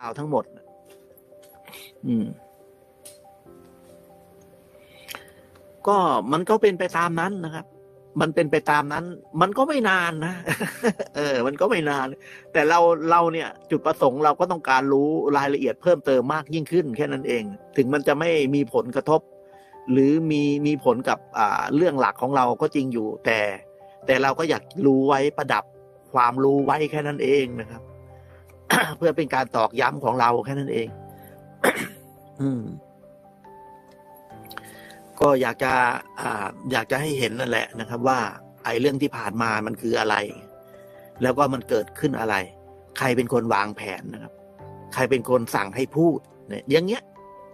เอาทั้งหมด อืม ก็มันก็เป็นไปตามนั้นนะครับ มันเป็นไปตามนั้น มันก็ไม่นานนะ เออ มันก็ไม่นาน แต่เราเราเนี่ย จุดประสงค์เราก็ต้องการรู้รายละเอียดเพิ่มเติมมากยิ่งขึ้น แค่นั้นเอง ถึงมันจะไม่มีผลกระทบ หรือมีมีผลกับอ่าเรื่องหลักของเราก็จริงอยู่ แต่ แต่เราก็อยากรู้ไว้ประดับความรู้ไว้แค่นั้นเองนะครับ เพื่อเป็นการตอกย้ำของเราแค่นั้นเอง อืม ก็อยากจะ อ่า อยากจะให้เห็นนั่นแหละนะครับ ว่า ไอ้เรื่องที่ผ่านมามันคืออะไร แล้วก็มันเกิดขึ้นอะไร ใครเป็นคนวางแผนนะครับ ใครเป็นคนสั่งให้พูด เนี่ย อย่างเงี้ย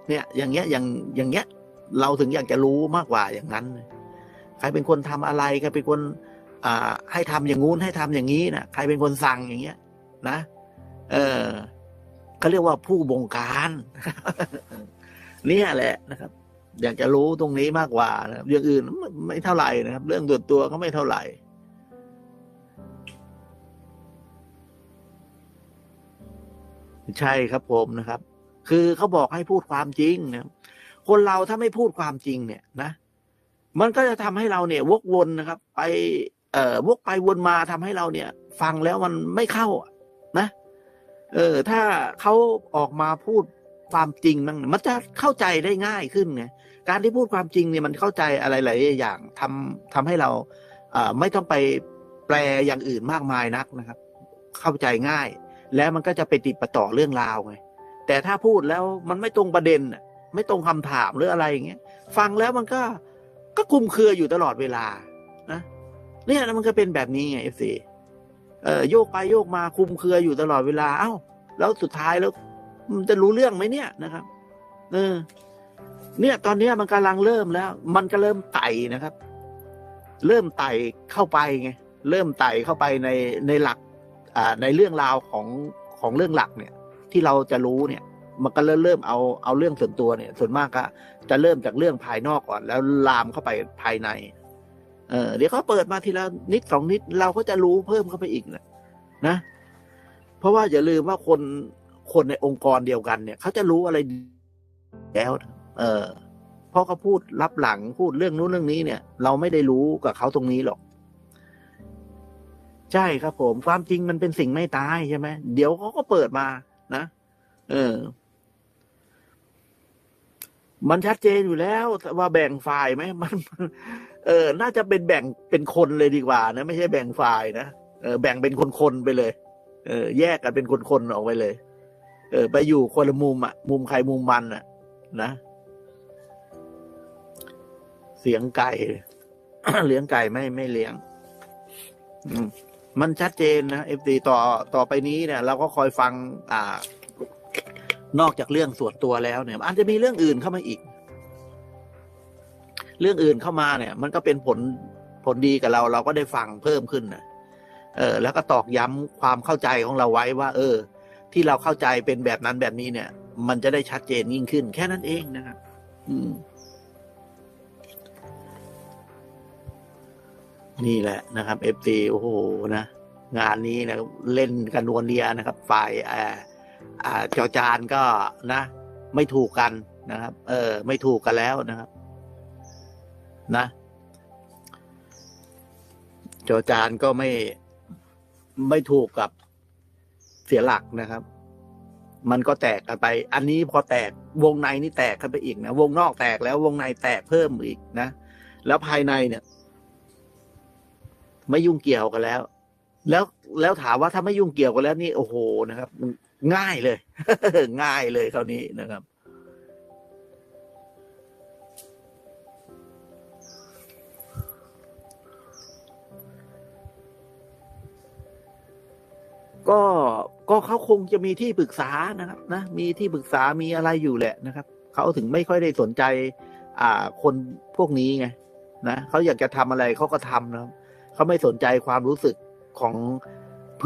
เนี่ย อย่างเงี้ย อย่างอย่างเงี้ย เราถึงอยากจะรู้มากกว่าอย่างนั้น ใครเป็นคนทำอะไรใครเป็นคน อ่า ให้ทำอย่างงู้นให้ทำอย่างนี้นะใครเป็นคนสั่งอย่างเงี้ย นะ เออเขาเรียกว่าผู้บงการ เนี่ยแหละนะครับ อยากจะรู้ตรงนี้มากกว่านะครับอย่างอื่นไม่เท่าไหร่นะครับ เรื่องส่วตัวก็ไม่เท่าไหร่ใช่ครับผมนะครับ คือเขาบอกให้พูดความจริงนะคนเราถ้าไม่พูดความจริงเนี่ยนะ มันก็จะทำให้เราเนี่ย วกวนนะครับ ไป เอ่อวกไปวนมาทำให้เราเนี่ย ฟังแล้วมันไม่เข้านะ เออ ถ้าเขาออกมาพูดความจริงมันมันจะเข้าใจได้ง่ายขึ้นไงการที่พูดความจริงเนี่ยมันเข้าใจอะไรหลายอย่างทำทำให้เราเอ่อไม่ต้องไปแปลอย่างอื่นมากมายนักนะครับ เข้าใจง่าย แล้วมันก็จะไปติดประต่อเรื่องราวไงแต่ถ้าพูดแล้วมันไม่ตรงประเด็นไม่ตรงคำถามหรืออะไรอย่างเงี้ยฟังแล้วมันก็ก็คุมเครืออยู่ตลอดเวลานะเนี่ยมันก็เป็นแบบนี้ไงเอฟซี เอ่อโยกไปโยกมาคุมเครืออยู่ตลอดเวลา เอ้า แล้วสุดท้ายแล้ว มันจะรู้เรื่องไหมเนี่ยนะครับ เออ เนี่ย ตอนนี้มันกำลังเริ่มแล้ว มันก็เริ่มไต่นะครับ เริ่มไต่เข้าไปไงเริ่มไต่เข้าไปในในหลัก อ่า ในเรื่องราวของของเรื่องหลักเนี่ย ที่เราจะรู้เนี่ย มันก็เริ่มเริ่มเอาเอาเรื่องส่วนตัวเนี่ย ส่วนมากก็จะเริ่มจากเรื่องภายนอกก่อน แล้วลามเข้าไปภายใน เออเดี๋ยวเขาเปิดมาทีละนิดสองนิด เราก็จะรู้เพิ่มเข้าไปอีกนะนะ เพราะว่าอย่าลืมว่าคนคนในองค์กรเดียวกันเนี่ยเขาจะรู้อะไรแล้ว เออเพราะเขาพูดรับหลังพูดเรื่องนู้นเรื่องนี้เนี่ย เราไม่ได้รู้กับเขาตรงนี้หรอก ใช่ครับผม ความจริงมันเป็นสิ่งไม่ตายใช่ไหมเดี๋ยวเขาก็เปิดมานะเออ มันชัดเจนอยู่แล้วว่าแบ่งฝ่ายไหมมันเออ น่าจะเป็นแบ่งเป็นคนเลยดีกว่านะ ไม่ใช่แบ่งฝ่ายนะเออแบ่งเป็นคนๆไปเลย เออ แยกกันเป็นคนๆออกไปเลย เออ ไปอยู่คนละมุมอะ มุมใครมุมมันอะ นะ เสียงไก่เลี้ยงไก่ไม่ไม่เลี้ยงมมันชัดเจนนะเอฟซีต่อต่อไปนี้เนี่ย เราก็คอยฟัง อ่า นอกจากเรื่องส่วนตัวแล้วเนี่ยอาจจะมีเรื่องอื่นเข้ามาอีก เรื่องอื่นเข้ามาเนี่ย มันก็เป็นผลผลดีกับเรา เราก็ได้ฟังเพิ่มขึ้นนะเออ แล้วก็ตอกย้ำความเข้าใจของเราไว้ว่า เออ ที่เราเข้าใจเป็นแบบนั้นแบบนี้เนี่ย มันจะได้ชัดเจนยิ่งขึ้น แค่นั้นเองนะครับอืม นี่แหละนะครับเอฟซีโอ้โหนะงานนี้นะเล่นกันนวลเนียนะครับ ฝ่ายออ่า จอจานก็นะ ไม่ถูกกันนะครับ เออ ไม่ถูกกันแล้วนะครับ นะจอจานก็ไม่ไม่ถูกกับเสียหลักนะครับ มันก็แตกกันไป อันนี้พอแตกวงในนี่แตกกันไปอีกนะวงนอกแตกแล้ววงในแตกเพิ่มอีกนะแล้วภายในเนี่ย ไม่ยุ่งเกี่ยวกันแล้ว แล้วแล้วถามว่าถ้าไม่ยุ่งเกี่ยวกันแล้วนี่โอ้โหนะครับ ง่ายเลย ง่ายเลยคราวนี้นะครับ ก็ก็เขาคงจะมีที่ปรึกษานะครับ นะมีที่ปรึกษามีอะไรอยู่แหละนะครับเขาถึงไม่ค่อยได้สนใจ อ่า คนพวกนี้ไงนะเขาอยากจะทำอะไรเขาก็ทำนะครับเขาไม่สนใจความรู้สึกของ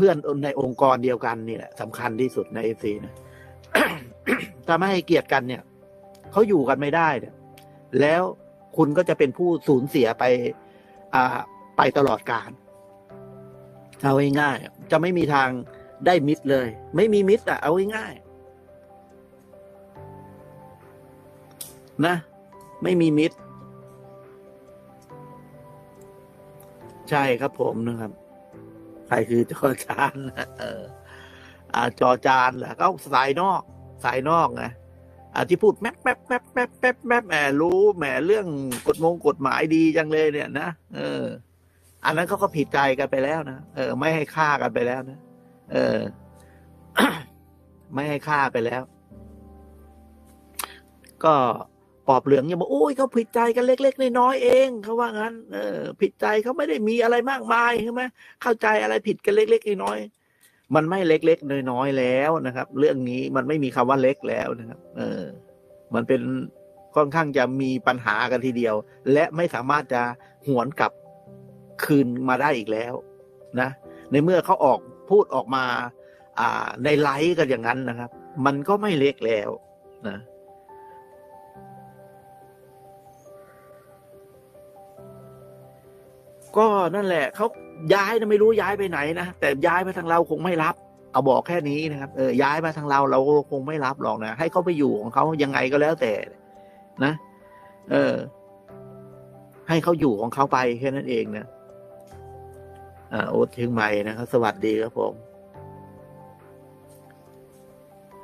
เพื่อนในองค์กรเดียวกันนี่แหละสำคัญที่สุดในเอฟซีนะถ้าไม่ให้เกียรติกันเนี่ยเขาอยู่กันไม่ได้เนี่ยแล้วคุณก็จะเป็นผู้สูญเสียไป อ่า ไปตลอดการ เอาง่ายๆจะไม่มีทางได้มิตรเลย ไม่มีมิตรอะ เอาง่ายๆนะ ไม่มีมิตร ใช่ครับผมนะครับ ใครคือจอจานเอออ่าจอจานแหละก็สายนอกสายนอกไงอ่าที่พูดแมปแมปแมปแมปแมปแมปแหมรู้แหมเรื่องกฎมงกฎหมายดีจังเลยเนี่ยนะเออ อันนั้นเขาก็ผิดใจกันไปแล้วนะเออ ไม่ให้ฆ่ากันไปแล้วนะเออ ไม่ให้ฆ่าไปแล้ว ก็ ปอบเหลืองยังบอกโอ้ยเขาผิดใจกันเล็ก ๆ น้อยๆเองเขาว่างั้น เออ ผิดใจเขาไม่ได้มีอะไรมากมายใช่ไหมเข้าใจอะไรผิดกันเล็กๆน้อยๆมันไม่เล็กๆน้อยๆแล้วนะครับ เรื่องนี้มันไม่มีคำว่าเล็กแล้วนะครับ เออ มันเป็นค่อนข้างจะมีปัญหากันทีเดียว และไม่สามารถจะหวนกลับคืนมาได้อีกแล้ว นะ ในเมื่อเขาออกพูดออกมา อ่า ในไลฟ์กันอย่างนั้นนะครับ มันก็ไม่เล็กแล้วนะ ก็นั่นแหละเขาย้ายนะไม่รู้ย้ายไปไหนนะแต่ย้ายมาทางเราคงไม่รับ เอาบอกแค่นี้นะครับเออย้ายมาทางเราเราคงไม่รับหรอกนะให้เขาไปอยู่ของเขายังไงก็แล้วแต่ นะ เออ ให้เขาอยู่ของเขาไปแค่นั้นเองนะอ่าโอ๊ตเชียงใหม่นะครับสวัสดีครับผม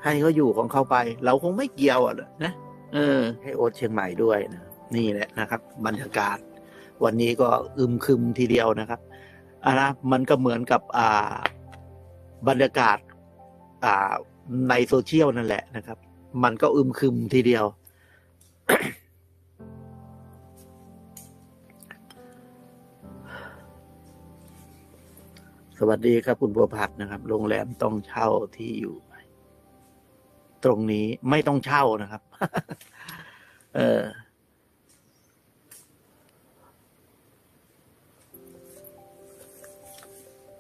ให้เขาอยู่ของเขาไป เราคงไม่เกี่ยวอะนะเออ ให้โอ๊ตเชียงใหม่ด้วยนะนี่แหละนะครับ บรรยากาศ วันนี้ก็อึมครึมทีเดียวนะครับอ่านะมันก็เหมือนกับอ่าบรรยากาศอ่าในโซเชียลนั่นแหละนะครับ มันก็อึมครึมทีเดียว สวัสดีครับคุณบัวผัดนะครับ โรงแรมต้องเช่าที่อยู่ตรงนี้ไม่ต้องเช่านะครับ เออ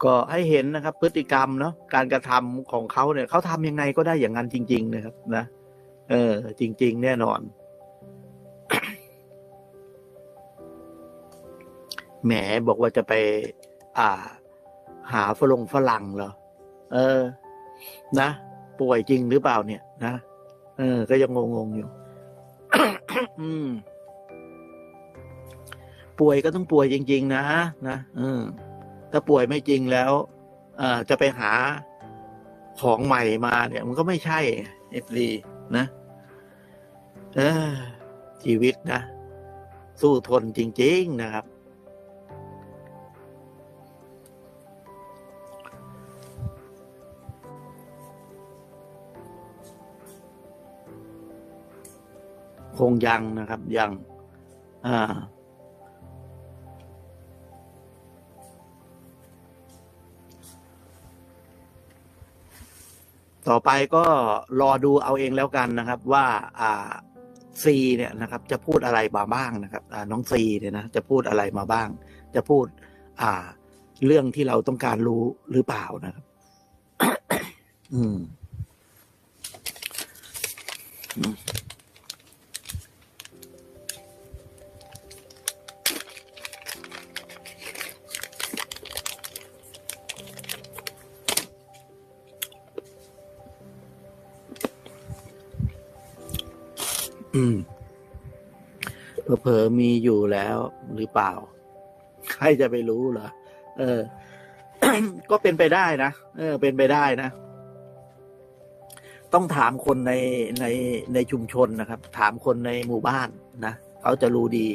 ก็ให้เห็นนะครับ พฤติกรรมเนาะการกระทำของเขาเนี่ยเขาทำยังไงก็ได้อย่างนั้นจริง ๆ นะครับ นะเออ จริง ๆ แน่นอน แหมบอกว่าจะไป อ่า หาฝรงฝรั่งเหรอเออ นะป่วยจริงหรือเปล่าเนี่ย นะเออ ก็ยังงงๆอยู่ป่วยก็ต้องป่วยจริง ๆ นะนะเออ ถ้าป่วยไม่จริงแล้วเอจะไปหาของใหม่มาเนี่ย มันก็ไม่ใช่เอฟรีนะเออชีวิตนะ สู้ทนจริง ๆ นะครับ คงยังนะครับ ยัง อ่า ต่อไปก็รอดูเอาเองแล้วกันนะครับ ว่าอ่าซีเนี่ยนะครับ จะพูดอะไรมาบ้างนะครับน้องซีเนี่ยนะจะพูดอะไรมาบ้าง จะพูด อ่า เรื่องที่เราต้องการรู้หรือเปล่านะครับ อืม เผลอมีอยู่แล้วหรือเปล่า ใครจะไปรู้เหรอเออ ก็เป็นไปได้นะเออ เป็นไปได้นะ ต้องถามคนในในในชุมชนนะครับ ถามคนในหมู่บ้านนะเขาจะรู้ดี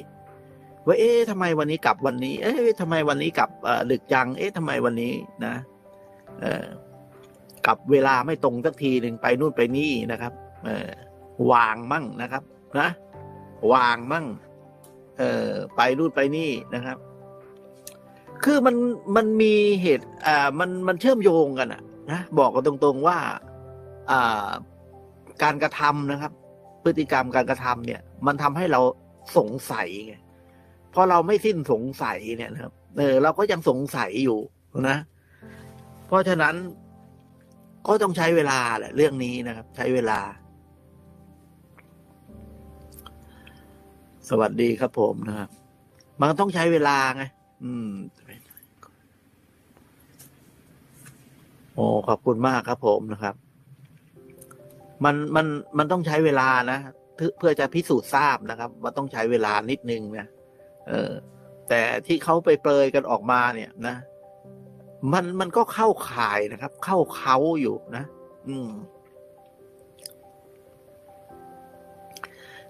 ว่า เอ๊ะทำไมวันนี้กลับวันนี้ เอ๊ะทำไมวันนี้กลับดึกจัง เอ๊ะทำไมวันนี้นะเออกลับเวลาไม่ตรงสักทีหนึ่งไปนู่นไปนี่นะครับ เออวางมั่งนะครับ นะวางมั่ง เออไปนู่นไปนี่นะครับ คือมันมันมีเหตุ อ่า มันมันเชื่อมโยงกันอะนะบอกกันตรงๆว่า อ่า การกระทำนะครับ พฤติกรรมการกระทำเนี่ย มันทำให้เราสงสัยไงพอเราไม่สิ้นสงสัยเนี่ยนะครับ เออ เราก็ยังสงสัยอยู่นะ เพราะฉะนั้นก็ต้องใช้เวลาแหละ เรื่องนี้นะครับ ใช้เวลา สวัสดีครับผมนะครับมันต้องใช้เวลาไง อืมโอ้ขอบคุณมากครับผมนะครับ มันมันมันต้องใช้เวลานะเพื่อจะพิสูจน์ทราบนะครับว่าต้องใช้เวลานิดนึงนะเออ แต่ที่เขาไปเปรยกันออกมาเนี่ยนะ มันมันก็เข้าข่ายนะครับ เข้าเขาอยู่นะอืม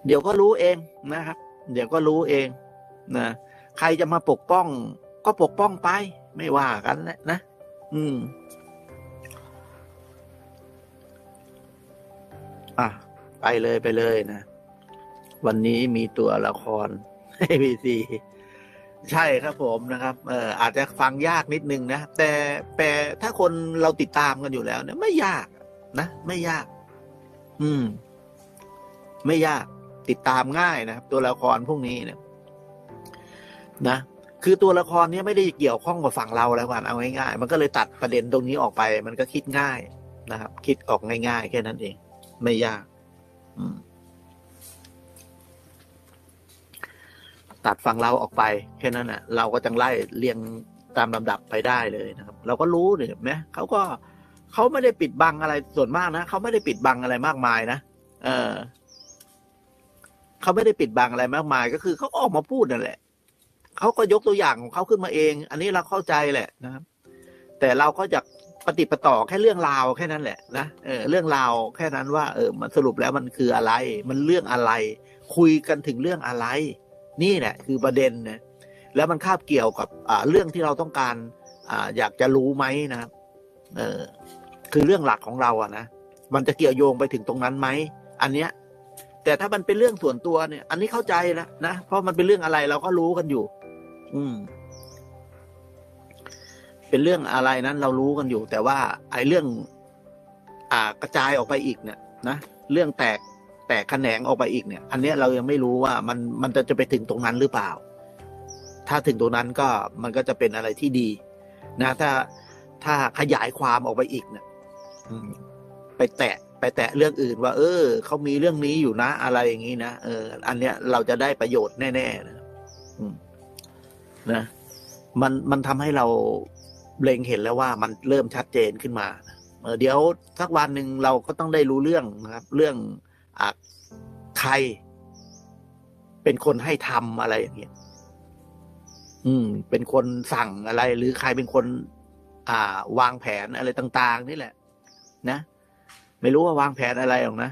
เดี๋ยวก็รู้เองนะครับ เดี๋ยวก็รู้เองนะใครจะมาปกป้อง ก็ปกป้องไป ไม่ว่ากันแหละนะ อืม อะ ไปเลยไปเลยนะ วันนี้มีตัวละคร ABC ใช่ครับผมนะครับ เอออาจจะฟังยากนิดนึงนะ แต่แต่ถ้าคนเราติดตามกันอยู่แล้ว เนี่ย ไม่ยากนะ ไม่ยาก อืม ไม่ยาก ติดตามง่ายนะครับ ตัวละครพวกนี้เนี่ยนะ คือตัวละครเนี้ยไม่ได้เกี่ยวข้องกับฝั่งเราแล้วกันเอาง่ายๆมันก็เลยตัดประเด็นตรงนี้ออกไป มันก็คิดง่ายนะครับ คิดออกง่ายๆ แค่นั้นเอง ไม่ยากตัดฝั่งเราออกไป แค่นั้นน่ะ เราก็จังไล่เรียงตามลำดับไปได้เลยนะครับ เราก็รู้เนี่ยเห็นไหมเขาก็เขาไม่ได้ปิดบังอะไรส่วนมากนะเขาไม่ได้ปิดบังอะไรมากมายนะเออ เขาไม่ได้ปิดบังอะไรมากมาย ก็คือเขาออกมาพูดนั่นแหละเขาก็ยกตัวอย่างของเขาขึ้นมาเอง อันนี้เราเข้าใจแหละนะครับ แต่เราก็จะปฏิปต่อแค่เรื่องราวแค่นั้นแหละนะเออเรื่องราวแค่นั้นว่า เออ มันสรุปแล้วมันคืออะไร มันเรื่องอะไร คุยกันถึงเรื่องอะไร นี่แหละคือประเด็นนะแล้วมันคาบเกี่ยวกับอ่าเรื่องที่เราต้องการ อ่า อยากจะรู้ไหมนะครับเออคือเรื่องหลักของเราอะนะมันจะเกี่ยวโยงไปถึงตรงนั้นไหมอันเนี้ย แต่ถ้ามันเป็นเรื่องส่วนตัวเนี่ย อันนี้เข้าใจแล้วนะเพราะมันเป็นเรื่องอะไรเราก็รู้กันอยู่ อืม เป็นเรื่องอะไรนั้นเรารู้กันอยู่ แต่ว่าไอ้เรื่อง อ่ากระจายออกไปอีกเนี่ย นะเรื่องแตกแตกแขนงออกไปอีกเนี่ย อันเนี้ยเรายังไม่รู้ว่ามันมันจะจะไปถึงตรงนั้นหรือเปล่า ถ้าถึงตรงนั้นก็มันก็จะเป็นอะไรที่ดี นะ ถ้าถ้าขยายความออกไปอีกเนี่ยไปแตะ ไปแตะเรื่องอื่นว่า เออเขามีเรื่องนี้อยู่นะ อะไรอย่างนี้นะเออ อันเนี้ยเราจะได้ประโยชน์แน่ๆนะนะมันมันทำให้เราเล็งเห็นแล้วว่ามันเริ่มชัดเจนขึ้นมาเออเดี๋ยวสักวันหนึ่งเราก็ต้องได้รู้เรื่องนะครับ เรื่องอใคร เป็นคนให้ทำอะไรอย่างเงี้ยอืม เป็นคนสั่งอะไร หรือใครเป็นคน อ่า วางแผนอะไรต่าง ๆ นี่แหละ นะ ไม่รู้ว่าวางแผนอะไรหรอกนะ